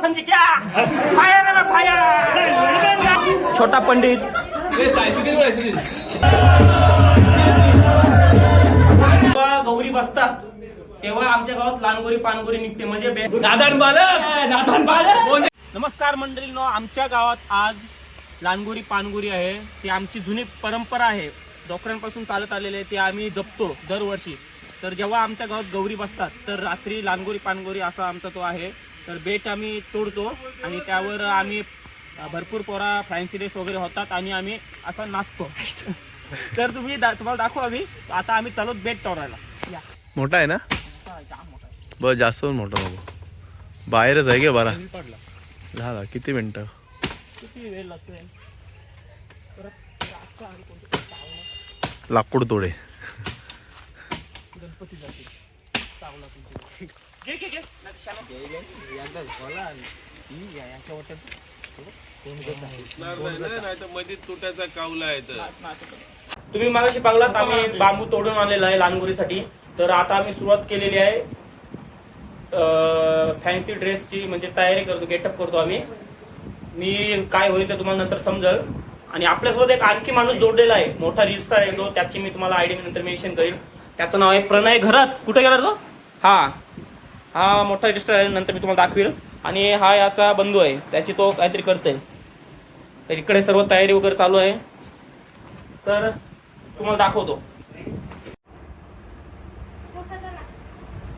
समझी क्या? फायर है फायर छोटा पंडित. गौरी बसतात. तेव्हा आमच्या गावात लहानगोरी पानगोरी निघते. म्हणजे नादान बालक. नाथान बाळे. नमस्कार मंडळींनो आमच्या गावात आज लानगोरी पानगोरी आहे. ती आमची जुनी परंपरा आहे. डॉक्टरांपासून चालत आलेली आहे. ती आम्ही जपतो दरवर्षी. तर जेव्हा आमच्या गावात गौरी बसतात तर रात्री लानगोरी पानगोरी असा आमचा तो आहे. तर बेट आम्ही तोडतो आणि त्यावर आम्ही भरपूर पोरा फॅन्सी डेस वगैरे होतात आणि आम्ही असा नाचतो. तर तुम्ही दा- तुम्हाला दाखवू आम्ही आता आम्ही चालू बेट तोडायला. या. मोठा आहे ना? हा, जाम मोठा आहे. बस जास्त मोठा नको बाहेरच आहे का बरा? झाला किती मिनिटं? किती वेळ लागतोय? परत आता आणि कोणतं चावलं. लाकूड तोडे. गणपती जाते चावला तुमची. घे घे घे. नाही तर शाला. मध्ये तुटाचा कावला तुम्ही मगाशी बघलात आम्ही बांबू तोडून आणलेला आहे लानगुरीसाठी तर आता आम्ही सुरुवात केलेली आहे. फॅन्सी ड्रेसची म्हणजे तयारी करतो गेटअप करतो आम्ही. मी काय होईल ते तुम्हाला नंतर समजल. आणि आपल्यासोबत एक आणखी माणूस जोडलेला आहे मोठा रील स्टार आहे तो. त्याची मी तुम्हाला आयडी नंतर मेन्शन करेल त्याचं नाव आहे प्रणय घरात. कुठे गेला तो? हा. हा मोठा रील स्टार आहे नंतर मी तुम्हाला दाखवेल. आणि हा याचा बंधू आहे त्याची तो काहीतरी करतोय. तर इकडे सर्व तयारी वगैरे चालू आहे. तर तुम्हाला दाखवतो.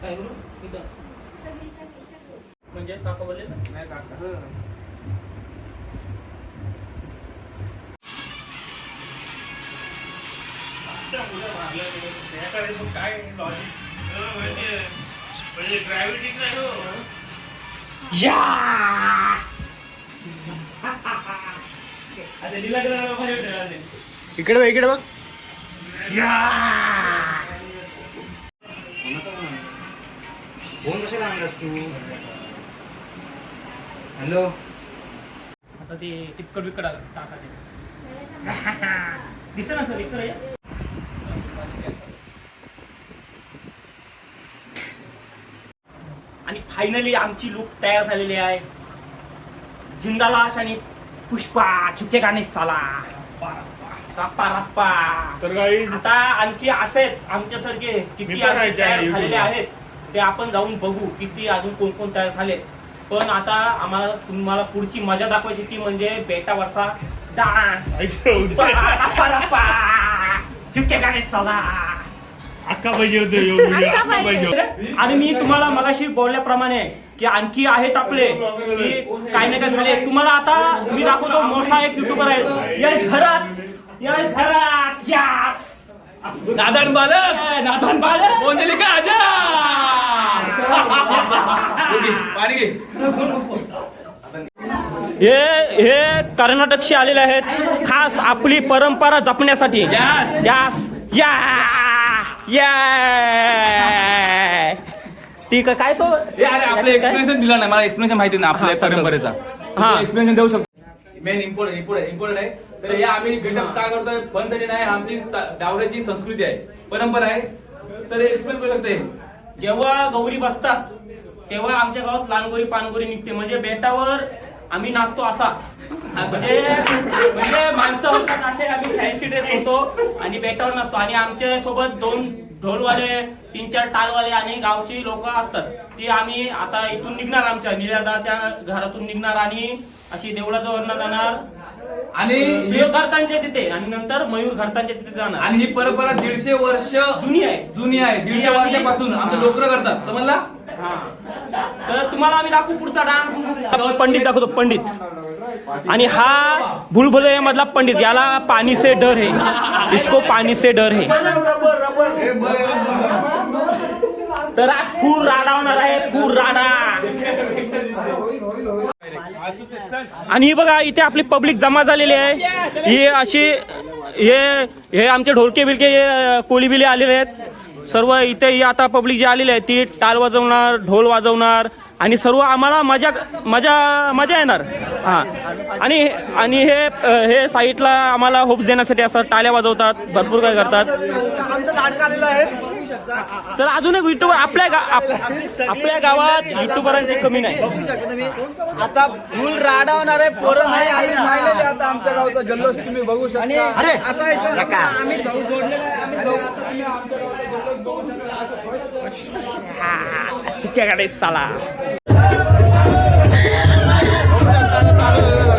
काय. म्हणजे काका बोलले ना? या! वाटेल आता. इकडे बघ इकडे बघ. फोन कशाला आणलास तू? हॅलो? आता ते टिपकट बिकट टाकायचे. दिसत ना सर इकडे या. आणि फायनली आमची लुक तयार झालेली आहे. जिंदालाश आणि पुष्पा चुके गाणे साला. रप्पा रप्पा. तर काही आता आणखी असेच आमच्यासारखे किती तयार झालेले. आहेत ते आपण जाऊन बघू किती अजून कोण कोण तयार झाले. पण आता आम्हाला तुम्हाला पुढची मजा दाखवायची ती म्हणजे बेटावरचा डान्स चुके गाणे साला. अक्का पाहिजे होते अक्का पाहिजे. आणि मी तुम्हाला मगाशी बोलल्याप्रमाणे की आणखी आहेत आपले की काय नाही काय झाले. तुम्हाला आता मी दाखवतो मोठा एक युट्यूबर आहे. यश घरात यश घरात यस. नादान बालक. नाथन बाळे मोंजली का आजा पाणी घे. हे हे कर्नाटकशी आलेले आहेत. खास आपली परंपरा जपण्यासाठी. यास या या ती का- काय तो? अरे आपलं एक्सप्लेनेशन दिलं नाही. मला एक्सप्लेनेशन माहिती नाही आपल्या परंपरेचा. हा. एक्सप्लेनेशन देऊ शकतो. मेन इम्पॉर्टंट इम्पॉर्टंट इम्पॉर्टंट आहे. तर हे आम्ही गेटअप का करतोय? फनसाठी नाही आमची सा- डावऱ्याची संस्कृती आहे. परंपरा आहे. तर एक्सप्लेन करू शकते. जेव्हा गौरी बसतात तेव्हा आमच्या गावात लहानगोरी पानगोरी निघते. म्हणजे बेटावर आम्ही नाचतो असा. म्हणजे म्हणजे माणसं होतात असे आम्ही फॅन्सी ड्रेस होतो आणि बेटावर नाचतो आणि आमच्यासोबत दोन ढोलवाले तीन चार टाळवाले आणि गावची लोक असतात. ती आम्ही आता इथून निघणार आमच्या निरादाच्या घरातून निघणार आणि अशी देवळाजवळ जाणार. आणि ही घरतांच्या तिथे आणि नंतर मयूर घरतांच्या तिथे जाणार. आणि ही परंपरा दीडशे वर्ष जुनी आहे. जुनी आहे. दीडशे ही वर्षापासून आमचे डोकरं करतात समजला? हा. तर तुम्हाला आम्ही दाखवू पुढचा डान्स. पंडित दाखवतो पंडित. आणि हा भुलभुलैया मधला पंडित याला पाणी से डर है इसको पाणी से डर है तर आज खूर राडावणार आहे खूर राडा आणि ही बघा इथे आपली पब्लिक जमा झालेली आहे. ही अशी हे हे आमचे ढोलके बिलके कोलीबिले कोळी बिले आलेले आहेत. सर्व इथे ही आता पब्लिक जी आलेली आहे ती टाल वाजवणार ढोल वाजवणार आणि सर्व आम्हाला मजा मजा मजा येणार. हां. आणि आणि हे हे साईडला आम्हाला होप्स देण्यासाठी असतात टाळ्या वाजवतात भरपूर काय करतात. तर अजून एक युट्यूबर आपल्या गा- आपल्या गावात युट्यूबरांची कमी नाही. बघू शकता तुम्ही. आता फुल राडावणारे पोरं नाही आई नाही. आता आमच्या गावचा जल्लोष तुम्ही बघू शकता. अरे आता इथं आम्ही भाऊ जोडलेला आहे आम्ही भाऊ. चिक्क्याकडे साला. अशी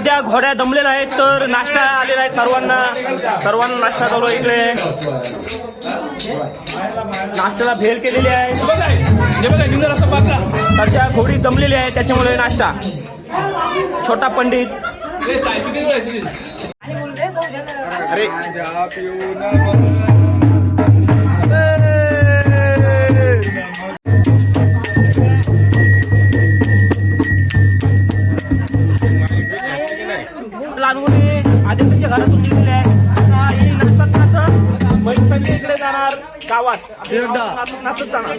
सध्या घोड्या दमलेल्या आहेत तर नाश्ता आलेला आहे सर्वांना. सर्वांना नाश्ता चालू इकडे. नाश्त्याला भेल केलेली आहे. सध्या घोडी दमलेली आहे त्याच्यामुळे नाश्ता. छोटा पंडित. हे गावात. नाचत जाणार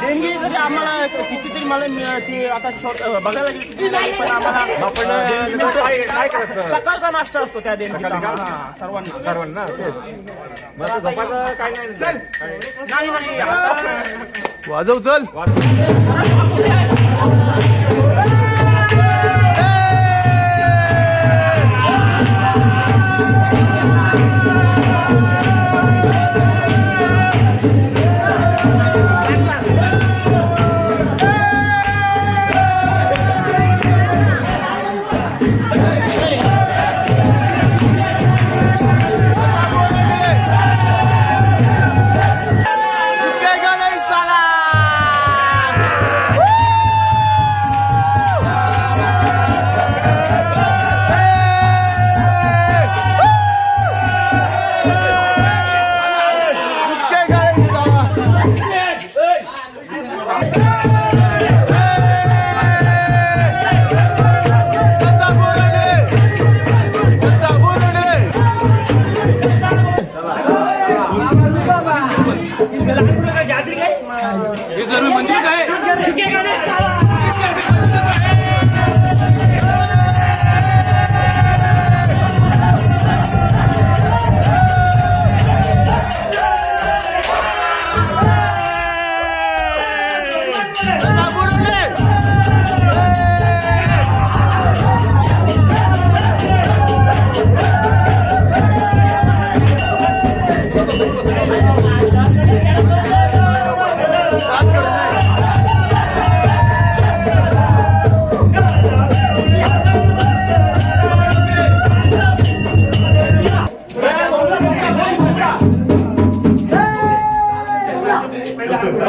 देणगी जरी आम्हाला कितीतरी मला ती आता बघायला गेली पण आम्हाला आपण काय काय करायचं सकाळचा नाश्ता असतो त्या देणगीचा. सर्वांना. सर्वांना काय नाही? नाही वाजव चल.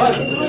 Hey!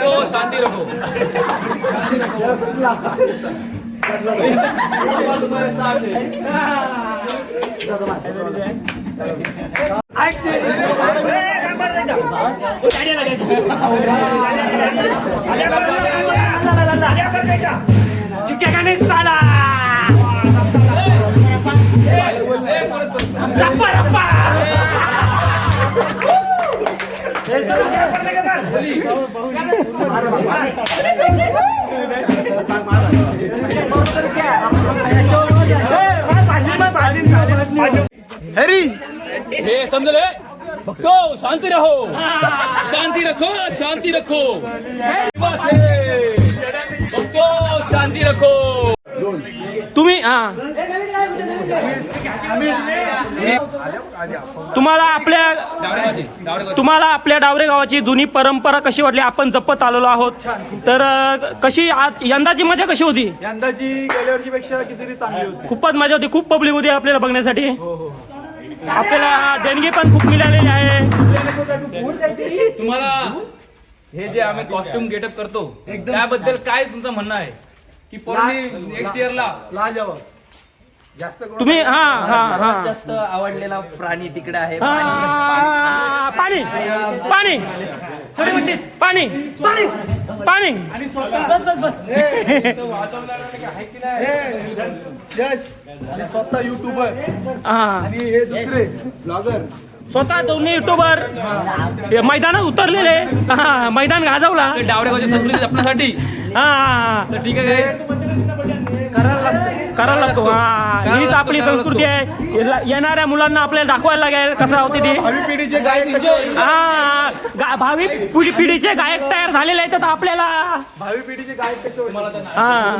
बघतो शांती रखो ऐक चुक्या का नाही साला रप्पा रप्पा हरी। हे समजले भक्तो शांति रहो। शांति रखो शांति रखो। भक्तो शांति रखो। तुम्हाला आपल्या तुम्हाला आपल्या डावरे गावाची जुनी परंपरा कशी वाटली? आपण जपत आलेलो आहोत. तर कशी आज यंदाची मजा कशी होती? यंदाची गेल्या वर्षीपेक्षा कितीतरी चांगली होती. खूपच मजा होती. खूप पब्लिक होती आपल्याला बघण्यासाठी. आपल्याला देणगी पण खूप मिळालेली आहे. तुम्हाला हे जे आम्ही कॉस्ट्युम गेटअप करतो त्याबद्दल काय तुमचं म्हणणं आहे? की पोरांनी नेक्स्ट इयरला तुम्ही हा हा हा. जास्त आवडलेला प्राणी तिकडे आहे आ, पाणी. पाणी छोटे म्हणते पाणी पाणी. पाणी. बस बस बस. यश. हे स्वतः युट्यूबर हा. आणि हे दुसरे ब्लॉगर स्वतः दोन्ही युट्यूबर मैदानात उतरलेले. हा मैदान गाजवला. संस्कृती जपण्यासाठी. हा. ठीक आहे. करायला लागतो. हा हीच आपली संस्कृती आहे. येणाऱ्या मुलांना आपल्याला दाखवायला लागेल कसं होते ते. हा भावी पिढी पिढीचे गायक तयार झालेले आहेत आपल्याला भावी पिढीचे गायक हा.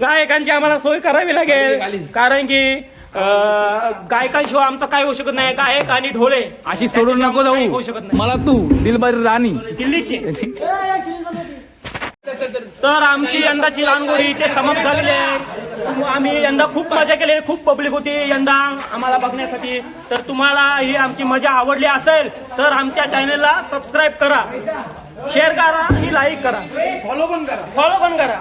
गायकांची आम्हाला सोय करावी लागेल. कारण की गायकांशिवाय आमचं काय होऊ शकत नाही. गायक आणि ढोले अशी सोडून नको होऊ जाऊ शकत नाही. मला तू दिलबारी राणी. दिल्लीची. तर आमची यंदाची लांगोरी ते समाप्त झालेली आहे. आम्ही यंदा खूप मजा केली. खूप पब्लिक होती यंदा आम्हाला बघण्यासाठी. तर तुम्हाला ही आमची मजा आवडली असेल तर आमच्या चॅनलला सबस्क्राईब करा. शेअर करा आणि लाईक करा. फॉलो पण करा. फॉलो पण करा.